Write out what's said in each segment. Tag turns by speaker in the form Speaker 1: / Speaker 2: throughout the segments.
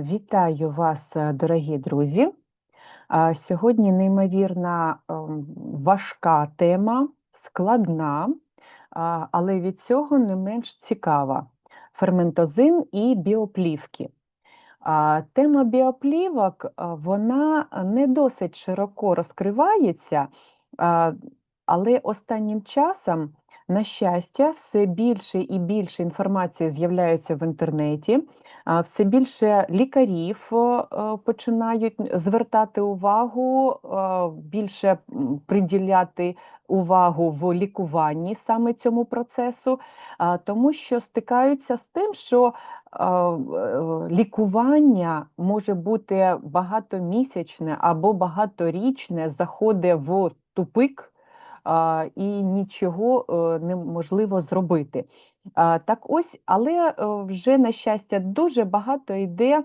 Speaker 1: Вітаю вас, е, дорогі друзі. Сьогодні неймовірно ем, важка тема, складна, але від цього не менш цікава ферментозин і біоплівки. Тема біоплівок вона не досить широко розкривається, але останнім часом на щастя, все більше і більше інформації з'являється в інтернеті, все більше лікарів починають звертати увагу, більше приділяти увагу в лікуванні саме цьому процесу, тому що стикаються з тим, що лікування може бути багатомісячне або багаторічне, заходить в тупик і нічого е, неможливо зробити. Так ось, але е, вже, на щастя, дуже багато йде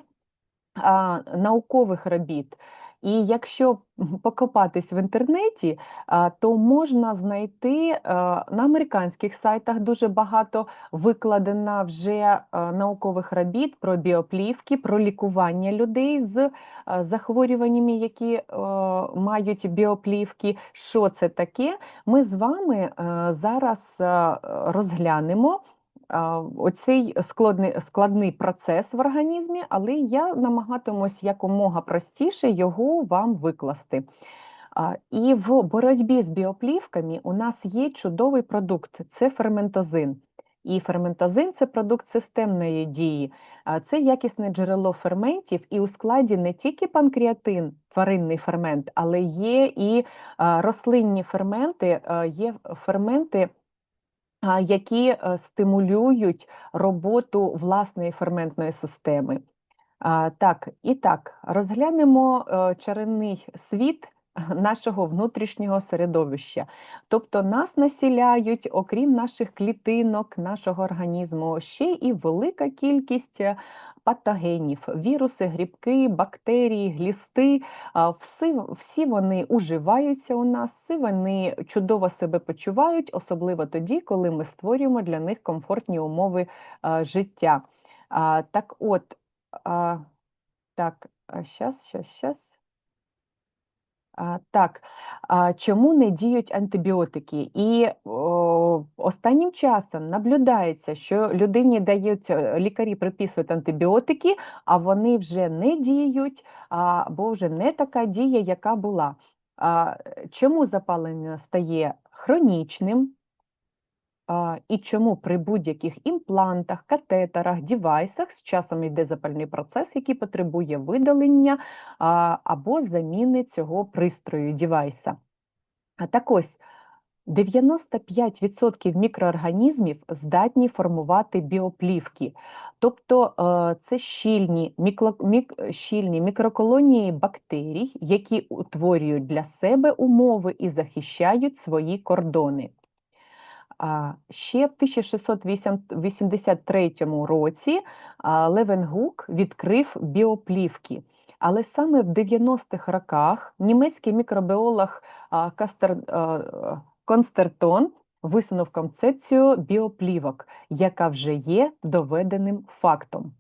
Speaker 1: наукових робіт. І якщо покопатись в інтернеті, то можна знайти на американських сайтах дуже багато викладено вже наукових робіт про біоплівки, про лікування людей з захворюваннями, які мають біоплівки. Що це таке? Ми з вами зараз розглянемо оцей складний складний процес в організмі, але я намагатимусь якомога простіше його вам викласти. І в боротьбі з біоплівками у нас є чудовий продукт це ферментозин. І ферментозин це продукт системної дії, це якісне джерело ферментів, і у складі не тільки панкреатин, тваринний фермент, але є і рослинні ферменти, є ферменти які е, стимулюють роботу власної ферментної системи. Так, і так, розглянемо е, чарівний світ нашого внутрішнього середовища. Тобто нас насіляють, окрім наших клітинок, нашого організму, ще і велика кількість е, патогенів, віруси, грибки, бактерії, глісти. Всі, всі вони уживаються у нас, всі вони чудово себе почувають, особливо тоді, коли ми створюємо для них комфортні умови життя. Так от, так, щас, щас, щас. Так, чому не діють антибіотики? І останнім часом наблюдається, що людині дають е, лікарі приписують антибіотики, а вони вже не діють, або вже не така дія, яка була. Чому запалення стає хронічним? І чому при будь-яких імплантах, катетерах, дівайсах з часом йде запальний процес, який потребує видалення або заміни цього пристрою дівайса? Так ось 95% мікроорганізмів здатні формувати біоплівки, тобто е, це щільні, мікро, мік, щільні мікроколонії бактерій, які утворюють для себе умови і захищають свої кордони. Ще в 1683 році Левенгук відкрив біоплівки. Але саме в 90-х роках німецький мікробіолог Кастер, Констертон висунув концепцію біоплівок, яка вже є доведеним фактом.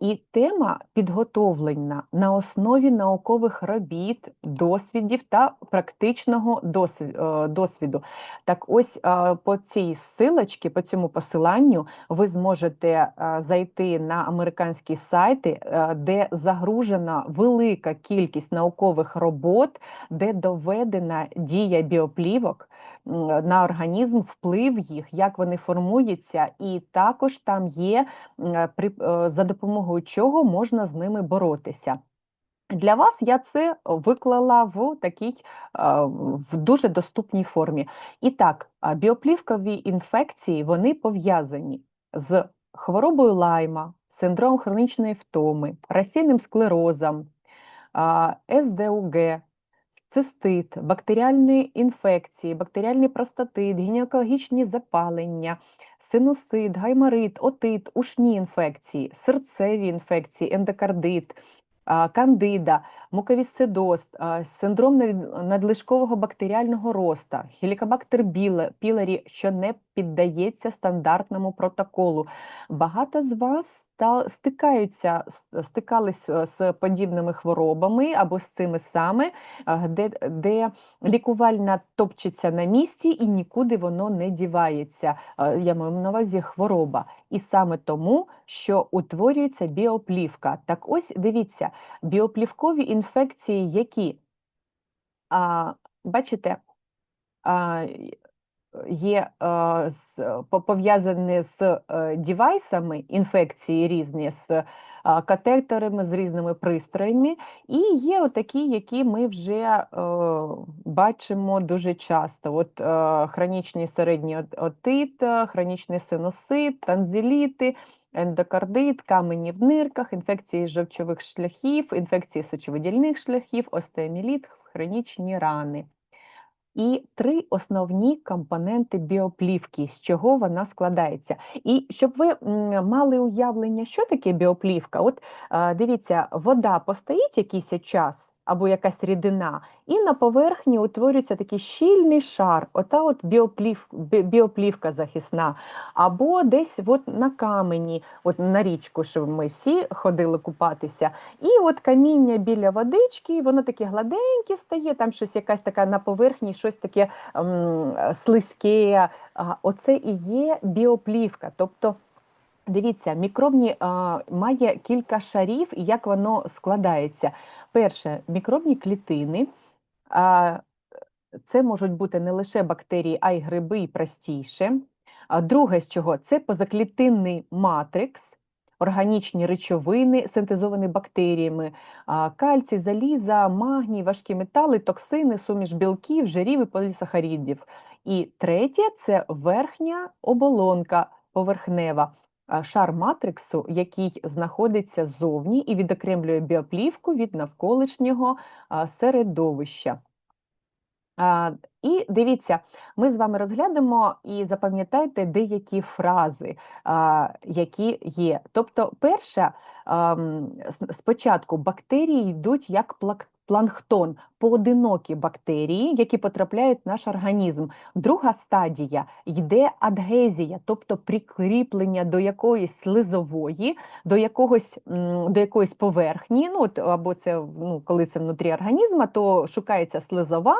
Speaker 1: І тема підготовлена на основі наукових робіт, досвідів та практичного е, досвіду. Так, ось по цій силочці, по цьому посиланню, ви зможете зайти на американські сайти, е, де загружена велика кількість наукових робот, де доведена дія біоплівок на організм, вплив їх, як вони формуються, і також там є е, за допомогою чого можна з ними боротися. Для вас я це виклала в такій в дуже доступній формі. І так, біоплівкові інфекції вони пов'язані з хворобою лайма, синдромом хронічної втоми, расійним склерозом, СДУГ, цистит, бактеріальні інфекції, бактеріальний простатит, гінекологічні запалення, синусит, гайморит, отит, ушні інфекції, серцеві інфекції, ендокардит, кандида, муковісцидоз, синдром надлишкового бактеріального роста, хелікобактер біле- пілорі, що не піддається стандартному протоколу. Багато з вас стикаються, стикались е, з подібними хворобами або з цими саме, де, де лікувальна топчеться на місці і нікуди воно не дівається. Е, Я маю на увазі хвороба. І саме тому, що утворюється біоплівка. Так ось дивіться, біоплівкові інфекції, які, а, бачите, а, є по- пов'язані з е, дівайсами інфекції різні, з а, катетерами, з різними пристроями, і є отакі, які ми вже е, бачимо дуже часто. От е, хронічний середній отит, е, хронічний синусит, танзеліти, ендокардит, камені в нирках, інфекції жовчових шляхів, інфекції сечовидільних шляхів, остеоміліт, хронічні рани. І три основні компоненти біоплівки, з чого вона складається. І щоб ви мали уявлення, що таке біоплівка, от дивіться, вода постоїть якийсь час або якась рідина, і на поверхні утворюється такий щільний шар, ота от біоплів, бі- біоплівка захисна, або десь от на камені, от на річку, що ми всі ходили купатися. І от каміння біля водички, воно таке гладеньке стає, там щось якась така на поверхні, щось таке м, слизьке. А, Оце і є біоплівка. Тобто, дивіться, мікробні а, має кілька шарів, і як воно складається. Перше, мікробні клітини. Це можуть бути не лише бактерії, а й гриби і простіше. Друге, з чого це позаклітинний матрикс, органічні речовини, синтезовані бактеріями, кальцій, заліза, магній, важкі метали, токсини, суміш білків, жирів і полісахарідів. І третє це верхня оболонка поверхнева. А, Шар матриксу, який знаходиться ззовні і відокремлює біоплівку від навколишнього середовища. І дивіться, ми з вами розглянемо і запам'ятайте деякі фрази, які є. Тобто, перша, спочатку бактерії йдуть як плак- планктон, поодинокі бактерії, які потрапляють в наш організм. Друга стадія йде адгезія, тобто прикріплення до якоїсь слизової, до якогось, до якоїсь поверхні, ну, або це ну, коли це внутрі організму, то шукається слизова,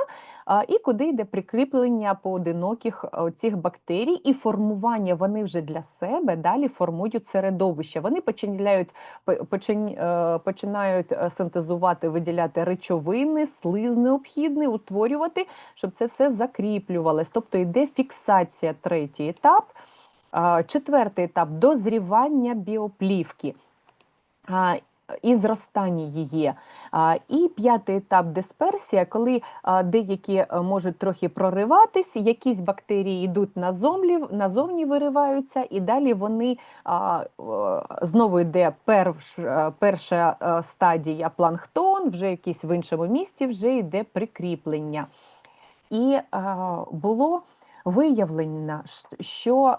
Speaker 1: і куди йде прикріплення поодиноких цих бактерій і формування вони вже для себе далі формують середовище. Вони е, починають е, синтезувати, виділяти речовини, слиз необхідний, утворювати, щоб це все закріплювалось. Тобто йде фіксація, третій етап. Четвертий етап дозрівання біоплівки. І зростання її. І п'ятий етап дисперсія, коли деякі е, можуть трохи прориватись, якісь бактерії йдуть назовні, назовні вириваються, і далі вони е, знову йде перш, е, перша е, стадія планктон, вже якийсь в іншому місці вже йде прикріплення. І було виявлено, що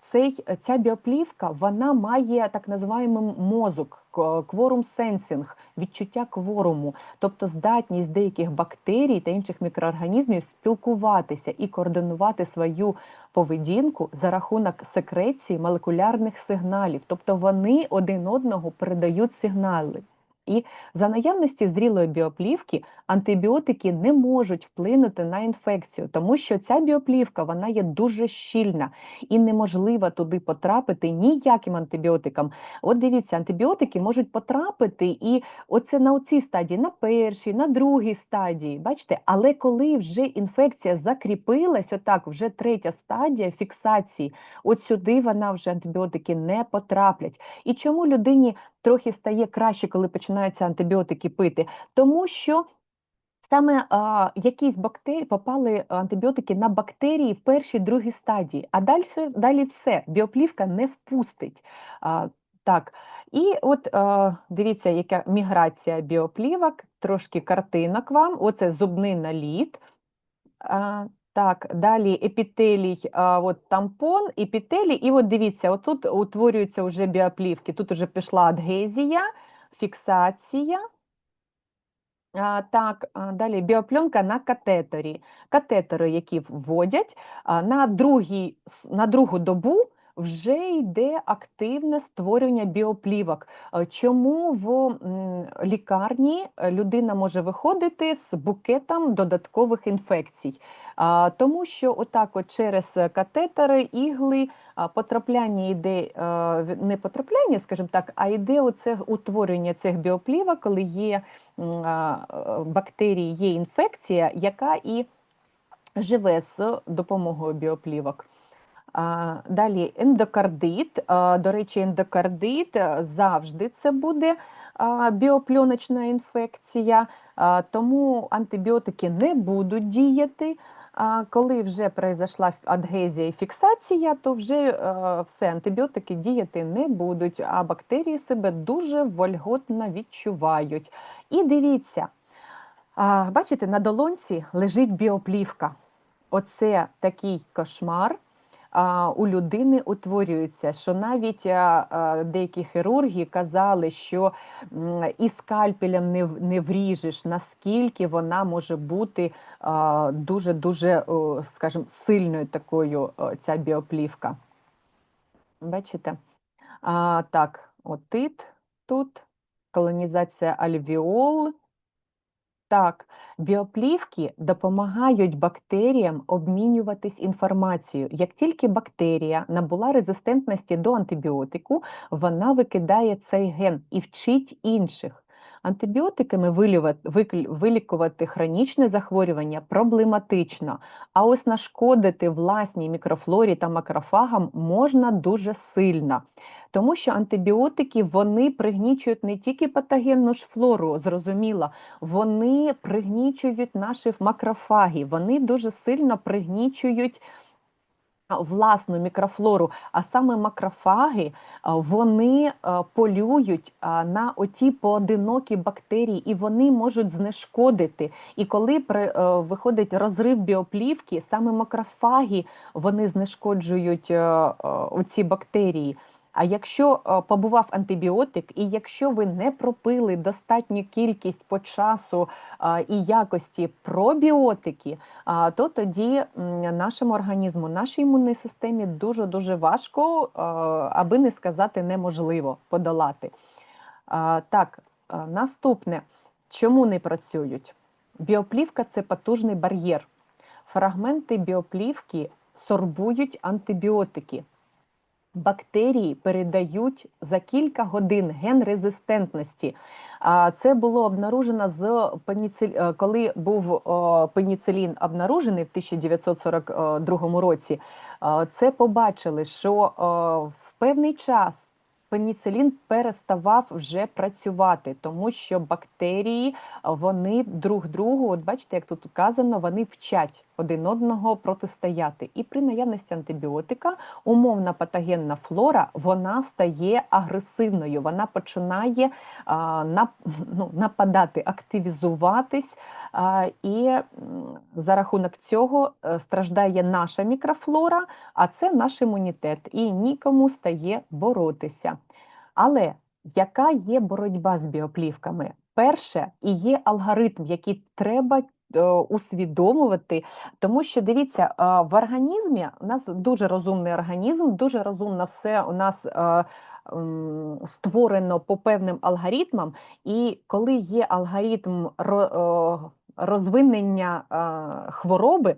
Speaker 1: цей, ця біоплівка вона має так називаємо мозок, кворум сенсінг, відчуття кворуму, тобто здатність деяких бактерій та інших мікроорганізмів спілкуватися і координувати свою поведінку за рахунок секреції молекулярних сигналів, тобто вони один одного передають сигнали. І за наявності зрілої біоплівки антибіотики не можуть вплинути на інфекцію, тому що ця біоплівка вона є дуже щільна і неможливо туди потрапити ніяким антибіотикам. От дивіться, антибіотики можуть потрапити і оце на оцій стадії, на першій, на другій стадії. Бачите, але коли вже інфекція закріпилась, отак, вже третя стадія фіксації, от сюди вона вже антибіотики не потраплять. І чому людині трохи стає краще, коли починаються антибіотики пити? Тому що Саме а, якісь бактерії попали антибіотики на бактерії в першій другій стадії, а далі, далі все, біоплівка не впустить. А, так, і от а, дивіться, яка міграція біоплівок, трошки картинок вам. Оце зубний наліт. А, так, далі епітелій, а, от тампон, епітелій, і от дивіться, отут утворюються вже біоплівки, тут вже пішла адгезія, фіксація. Так, далі біопленка на катетері. Катетери, які вводять, на, другій, на другу добу вже йде активне створювання біоплівок. Е, Чому в лікарні е, людина може виходити з букетом додаткових інфекцій? Тому що отак от через катетери, ігли, потрапляння йде е, не потрапляння, скажімо так, а йде оце утворення цих біоплівок, коли є е, бактерії, є інфекція, яка і живе з допомогою біоплівок. Далі ендокардит. До речі, ендокардит е, завжди це буде біопльоночна інфекція, тому антибіотики не будуть діяти. Коли вже произошла адгезія і фіксація, то вже е, все, антибіотики діяти не будуть, а бактерії себе дуже вольготно відчувають. І дивіться, бачите, на долонці лежить біоплівка. Оце такий кошмар у людини утворюється, що навіть деякі хірурги казали, що і скальпелем не, не вріжеш, наскільки вона може бути дуже-дуже, о, скажімо, сильною такою ця біоплівка. Бачите? А, так, отит тут, колонізація альвіол. Так, біоплівки допомагають бактеріям обмінюватись інформацією. Як тільки бактерія набула резистентності до антибіотику, вона викидає цей ген і вчить інших. Антибіотиками вилікувати хронічне захворювання проблематично, а ось нашкодити власній мікрофлорі та макрофагам можна дуже сильно. Тому що антибіотики вони пригнічують не тільки патогенну ж флору, зрозуміло, вони пригнічують наші макрофаги, вони дуже сильно пригнічують власну мікрофлору, а саме макрофаги вони полюють на оті поодинокі бактерії, і вони можуть знешкодити. І коли при, е, виходить розрив біоплівки, саме макрофаги вони знешкоджують е, е, оці бактерії. А якщо е, побував антибіотик, і якщо ви не пропили достатню кількість по часу і якості пробіотики, то тоді нашому організму, нашій імунній системі дуже дуже важко, аби не сказати неможливо подолати. Так, наступне, чому не працюють? Біоплівка це потужний бар'єр. Фрагменти біоплівки сорбують антибіотики. Бактерії передають за кілька годин ген резистентності. Це було обнаружено з пеніциль... е, коли був о, пеніцилін обнаружений в 1942 році. е, Це побачили, що в певний час пеніцилін переставав вже працювати, тому що бактерії вони друг другу, от бачите, як тут вказано, вони вчать один одного протистояти. І при наявності антибіотика умовна патогенна флора вона стає агресивною, вона починає а, нап, ну, нападати, активізуватись, і за рахунок цього е, страждає наша мікрофлора, а це наш імунітет, і нікому стає боротися. Але яка є боротьба з біоплівками? Перше, і є алгоритм, який треба е, усвідомувати, тому що дивіться, е, в організмі у нас дуже розумний організм, дуже розумно все у нас створено по певним алгоритмам, і коли є алгоритм розвинення е, хвороби,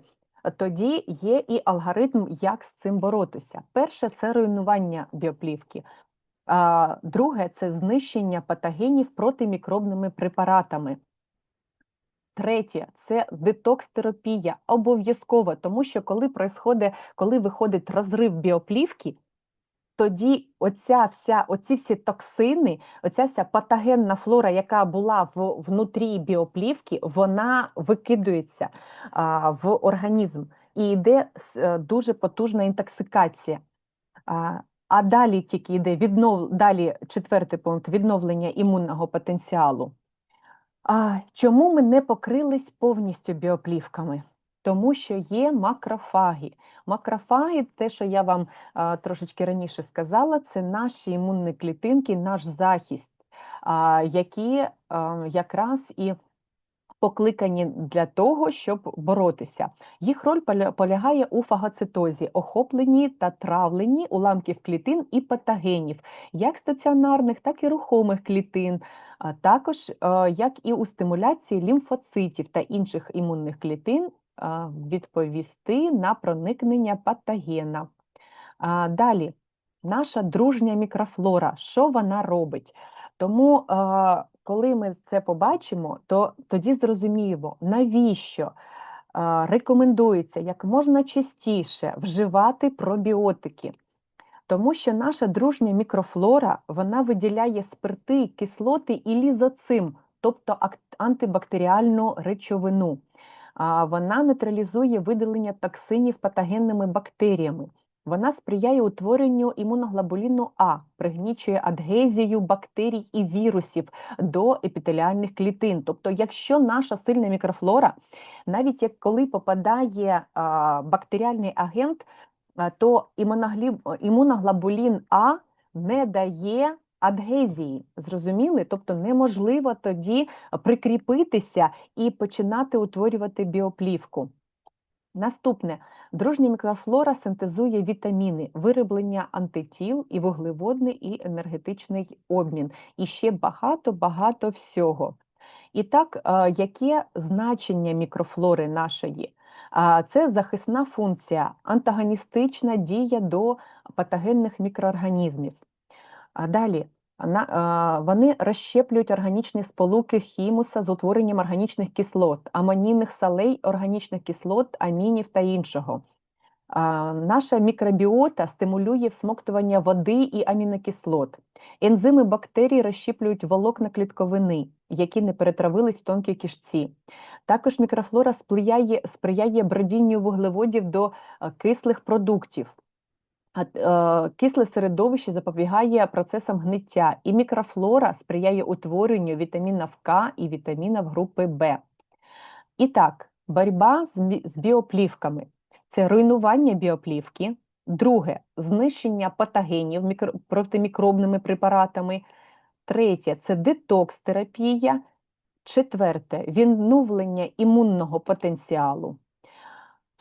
Speaker 1: тоді є і алгоритм, як з цим боротися. Перше це руйнування біоплівки. Друге це знищення патогенів протимікробними препаратами. Третє це детокс-терапія обов'язково, тому що коли коли виходить розрив біоплівки, тоді оця вся, оці всі токсини, оця вся патогенна флора, яка була в, внутрі біоплівки, вона викидується а, в організм і йде е, дуже потужна інтоксикація. А, а далі тільки йде віднов... далі четвертий пункт відновлення імунного потенціалу. А, чому ми не покрились повністю біоплівками? Тому що є макрофаги. Макрофаги, те, що я вам а, трошечки раніше сказала, це наші імунні клітинки, наш захист. а, які а, якраз і покликані для того, щоб боротися. Їх роль полягає у фагоцитозі, охопленні та травленні уламків клітин і патогенів, як стаціонарних, так і рухомих клітин, а також е, як і у стимуляції лімфоцитів та інших імунних клітин відповісти на проникнення патогена. Далі, наша дружня мікрофлора, що вона робить? Тому, коли ми це побачимо, то тоді зрозуміємо, навіщо рекомендується як можна частіше вживати пробіотики. Тому що наша дружня мікрофлора вона виділяє спирти, кислоти і лізоцим, тобто антибактеріальну речовину. Вона нейтралізує видалення токсинів патогенними бактеріями. Вона сприяє утворенню імуноглобуліну А, пригнічує адгезію бактерій і вірусів до епітеліальних клітин. Тобто, якщо наша сильна мікрофлора, навіть як коли попадає а, бактеріальний агент, а, то імуноглобулін А не дає адгезії. Зрозуміли? Тобто неможливо тоді прикріпитися і починати утворювати біоплівку. Наступне дружня мікрофлора синтезує вітаміни, вироблення антитіл і вуглеводний і енергетичний обмін, і ще багато-багато всього. І так, е, яке значення мікрофлори нашої? Це захисна функція, антагоністична дія до патогенних мікроорганізмів. Далі вони розщеплюють органічні сполуки хімуса з утворенням органічних кислот, амонійних солей, органічних кислот, амінів та іншого. Наша мікробіота стимулює всмоктування води і амінокислот. Ензими бактерій розщеплюють волокна клітковини, які не перетравились в тонкій кишці. Також мікрофлора сприяє, сприяє бродінню вуглеводів до е, кислих продуктів. Е, Кисле середовище запобігає процесам гниття, і мікрофлора сприяє утворенню вітамінів К і вітамінів групи В. І так, боротьба з, біоплівками це руйнування біоплівки. Друге знищення патогенів мікро, протимікробними препаратами. Третє це детокс-терапія. Четверте відновлення імунного потенціалу.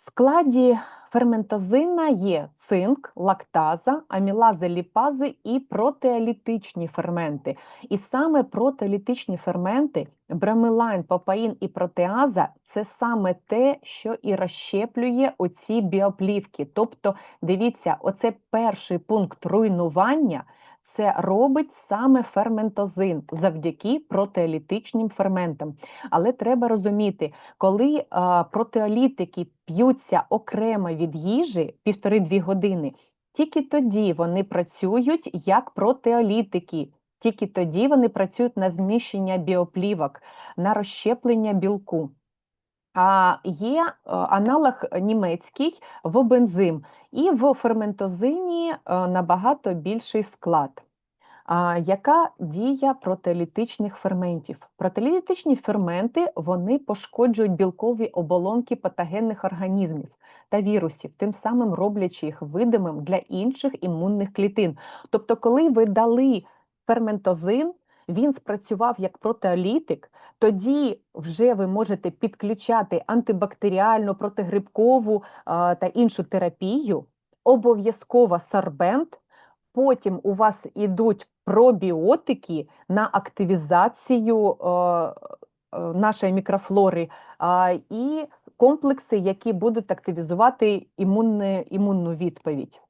Speaker 1: Складі ферментозина є цинк, лактаза, амілази, ліпази і протеолітичні ферменти. І саме протеолітичні ферменти, брамилайн, папаїн і протеаза це саме те, що і розщеплює оці біоплівки. Тобто, дивіться, оце перший пункт руйнування. Це робить саме ферментозин завдяки протеолітичним ферментам. Але треба розуміти, коли протеолітики п'ються окремо від їжі півтори-дві години, тільки тоді вони працюють як протеолітики. Тільки тоді вони працюють на зміщення біоплівок, на розщеплення білку. А є е, аналог німецький вобензим, і в ферментозині е, набагато більший склад. Яка дія протеолітичних ферментів? Протеолітичні ферменти вони пошкоджують білкові оболонки патогенних організмів та вірусів, тим самим роблячи їх видимим для інших імунних клітин. Тобто, коли ви дали ферментозин, він спрацював як протеолітик, тоді вже ви можете підключати антибактеріальну, протигрибкову та іншу терапію, обов'язково сорбент. Потім у вас ідуть пробіотики на активізацію нашої мікрофлори і комплекси, які будуть активізувати імунну відповідь.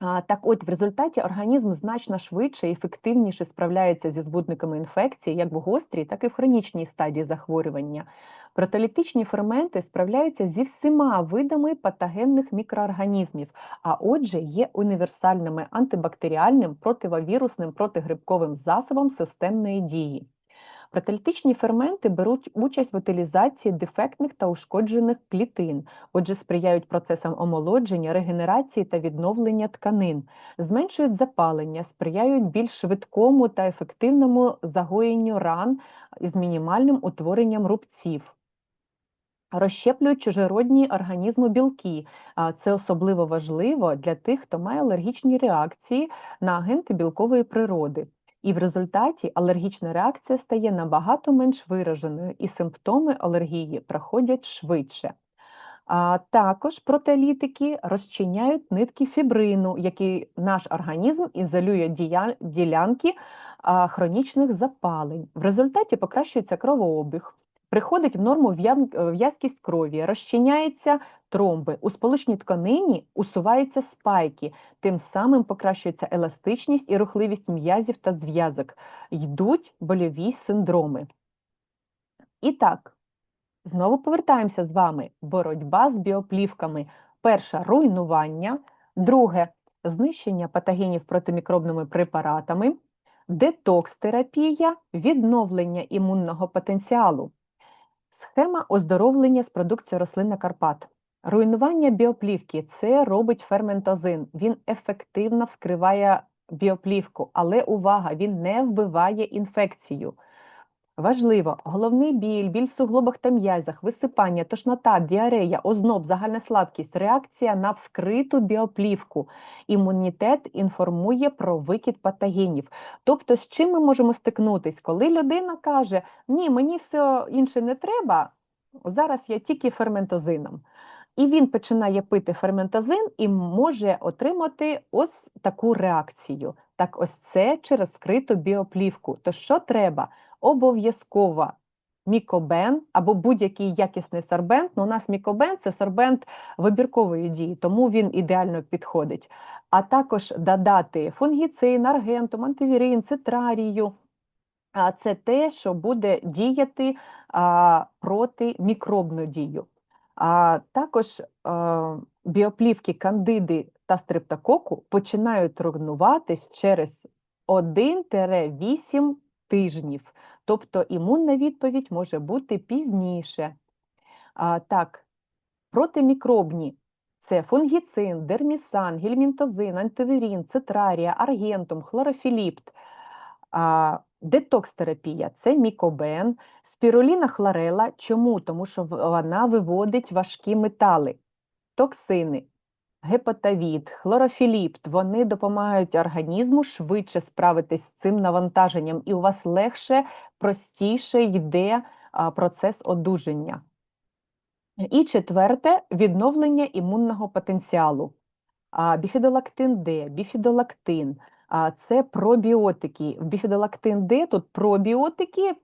Speaker 1: Так от, в результаті організм значно швидше і ефективніше справляється зі збудниками інфекції, як в гострій, так і в хронічній стадії захворювання. Протолітичні ферменти справляються зі всіма видами патогенних мікроорганізмів, а отже, є універсальними антибактеріальним, противовірусним, протигрибковим засобом системної дії. Протолітичні ферменти беруть участь в утилізації дефектних та ушкоджених клітин, отже, сприяють процесам омолодження, регенерації та відновлення тканин, зменшують запалення, сприяють більш швидкому та ефективному загоєнню ран із мінімальним утворенням рубців. Розщеплюють чужеродні організму білки. Це особливо важливо для тих, хто має алергічні реакції на агенти білкової природи. І в результаті алергічна реакція стає набагато менш вираженою, і симптоми алергії проходять швидше. А також протеолітики розчиняють нитки фібрину, який наш організм ізолює ділянки хронічних запалень. В результаті покращується кровообіг, приходить в норму е, в'язкість крові, розчиняються тромби, у сполучній тканині усуваються спайки, тим самим покращується еластичність і рухливість м'язів та зв'язок, йдуть больові синдроми. І так, Знову повертаємося з вами. Боротьба з біоплівками. Перше руйнування, друге знищення патогенів протимікробними препаратами, детокс-терапія, відновлення імунного потенціалу, схема оздоровлення з продукції рослин Карпат. Руйнування біоплівки це робить ферментозин. Він ефективно вскриває біоплівку, але увага, він не вбиває інфекцію. Важливо, головний біль, біль в суглобах та м'язах, висипання, тошнота, діарея, озноб, загальна слабкість, реакція на вскриту біоплівку. Імунітет інформує про викид патогенів. Тобто, з чим ми можемо стикнутись, коли людина каже: Ні, мені все інше не треба, зараз я тільки ферментозином. І він починає пити ферментозин і може отримати ось таку реакцію. Так, ось це через скриту біоплівку. То що треба? Обов'язково мікобен або будь-який якісний сорбент. Ну, у нас мікобен це сорбент вибіркової дії, тому він ідеально підходить. А також додати фунгіцин, аргентум, антивірин, цитрарію. Це те, що буде діяти а, проти мікробну дію. А також а, біоплівки кандиди та стрептококу починають руйнуватись через 1-8 тижнів. Тобто імунна відповідь може бути пізніше. А, Так, протимікробні це фунгіцин, дермісан, гельмінтозин, антивірін, цитрарія, аргентум, хлорофіліпт. А, Детокс-терапія це мікобен, спіруліна хлорела. Чому? Тому що вона виводить важкі метали, токсини, гепатовід, хлорофіліпт. Вони допомагають організму швидше справитись з цим навантаженням, і у вас легше, простіше йде процес одужання. І четверте відновлення імунного потенціалу. Біфідолактин Д, біфідолактин це пробіотики. В біфідолактин Д тут пробіотики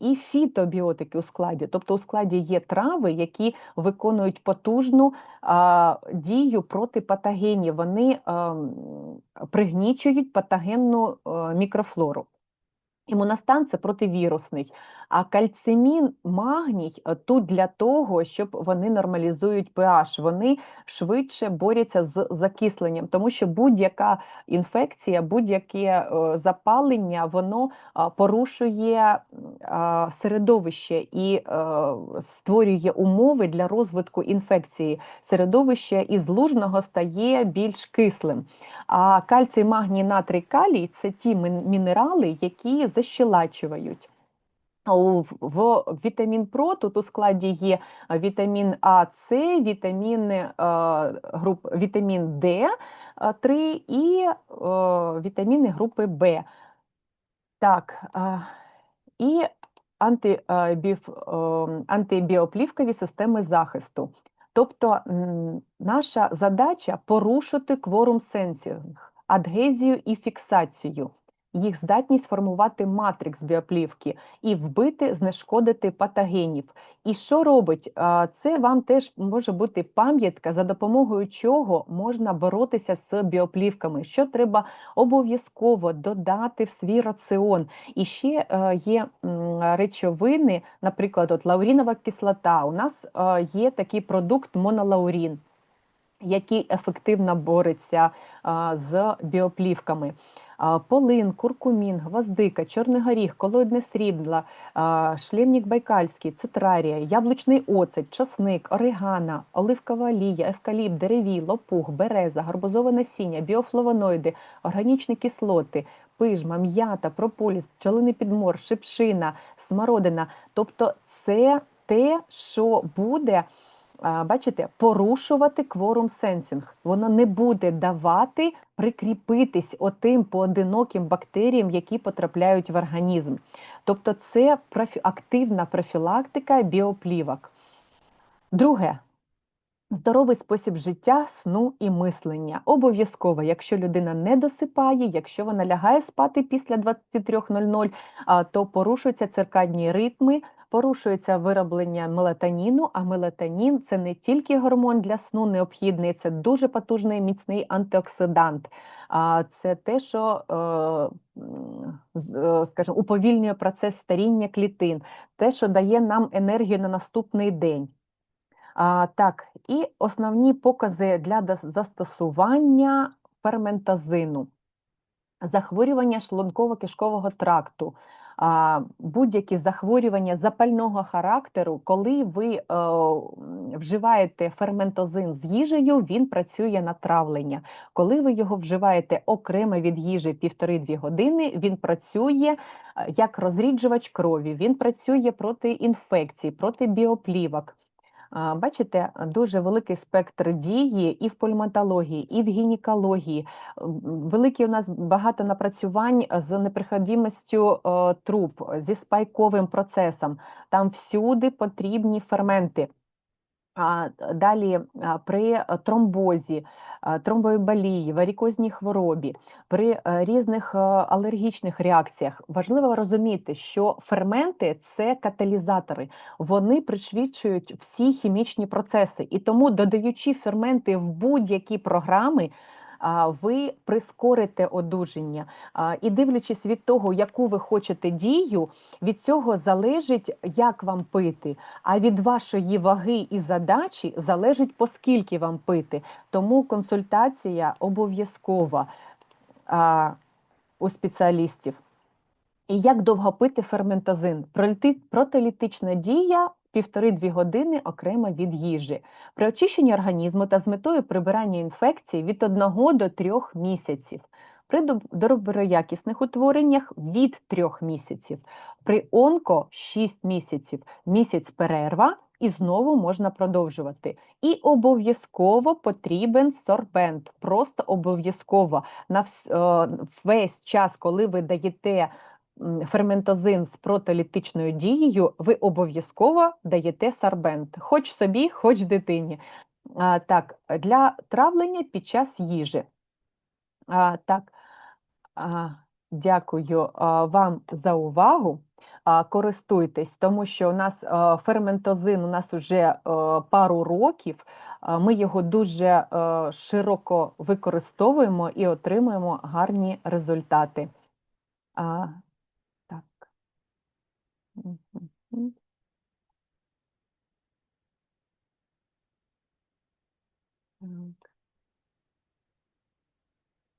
Speaker 1: і фітобіотики у складі. Тобто у складі є трави, які виконують потужну дію проти патогенів. Вони пригнічують патогенну мікрофлору. Імуностан це противірусний, а кальцимін, магній е, тут для того, щоб вони нормалізують pH, вони швидше борються з закисленням, тому що будь-яка інфекція, будь-яке е, запалення, воно порушує середовище і е, створює умови для розвитку інфекції. Середовище із лужного стає більш кислим. А кальцій, магній, натрій, калій це ті мінерали, які защелачують. В вітамін Про тут у складі є вітамін А, С, вітамін, е, груп, вітамін Д 3 і е, вітаміни групи Б. Так, і анти, антибіоплівкові системи захисту. Тобто наша задача порушити кворум сенсінг, адгезію і фіксацію їх здатність формувати матрикс біоплівки і вбити, знешкодити патогенів. І що робить? Це вам теж може бути пам'ятка, за допомогою чого можна боротися з біоплівками, що треба обов'язково додати в свій раціон. І ще е, є речовини, наприклад, от лаурінова кислота. У нас е, є такий продукт монолаурін. Який ефективно бореться з біоплівками полин, куркумін, гвоздика, чорний горіх, колоїдне срібло, шлемнік байкальський, цитрарія, яблучний оцет, часник, орегана, оливкова олія, евкаліпт, деревій, лопух, береза, гарбузове насіння, біофлавоноїди, органічні кислоти, пижма, м'ята, прополіс, пчолиний підмор, шипшина, смородина. Тобто це те, що буде бачите, порушувати кворум сенсінг. Воно не буде давати прикріпитись отим поодиноким бактеріям, які потрапляють в організм. Тобто це активна профілактика біоплівок. Друге. Здоровий спосіб життя, сну і мислення. Обов'язково, якщо людина не досипає, якщо вона лягає спати після 23.00, то порушуються циркадні ритми, порушується вироблення мелатоніну, а мелатонін це не тільки гормон для сну необхідний, це дуже потужний міцний антиоксидант. Це те, що, е, е, скажімо, уповільнює процес старіння клітин, те, що дає нам енергію на наступний день. А, так, і основні покази для застосування ферментазину. Захворювання шлунково-кишкового тракту, а, будь-які захворювання запального характеру, коли ви е, вживаєте ферментозин з їжею, він працює на травлення. Коли ви його вживаєте окремо від їжі півтори-дві години, він працює е, як розріджувач крові, він працює проти інфекцій, проти біоплівок. Бачите, дуже великий спектр дії і в пульматології, і в гінекології. Великі у нас багато напрацювань з непроходимістю е, труб, зі спайковим процесом. Там всюди потрібні ферменти. Далі при тромбозі, тромбоеболії, варікозній хворобі, при е, різних е, алергічних реакціях. Важливо розуміти, що ферменти це каталізатори, вони пришвидшують всі хімічні процеси, і тому, додаючи ферменти в будь-які програми, ви прискорите одужання. І дивлячись від того, яку ви хочете дію, від цього залежить, як вам пити. А від вашої ваги і задачі залежить, поскільки вам пити. Тому консультація обов'язкова у спеціалістів. І як довго пити ферментазин? Проліти- Протилітична дія півтори-дві години окремо від їжі. При очищенні організму та з метою прибирання інфекцій від 1 до 3 місяців. При доброякісних утвореннях від 3 місяців. При онко 6 місяців. Місяць перерва і знову можна продовжувати. І обов'язково потрібен сорбент. Просто обов'язково на весь час, коли ви даєте ферментозин з протолітичною дією, ви обов'язково даєте сорбент, хоч собі, хоч дитині. А, так, для травлення під час їжі. А, так, а, дякую а, вам за увагу. А, користуйтесь, тому що у нас а, ферментозин у нас вже е, пару років. а, Ми його дуже е, широко використовуємо і отримуємо гарні результати. А. Мгм. М.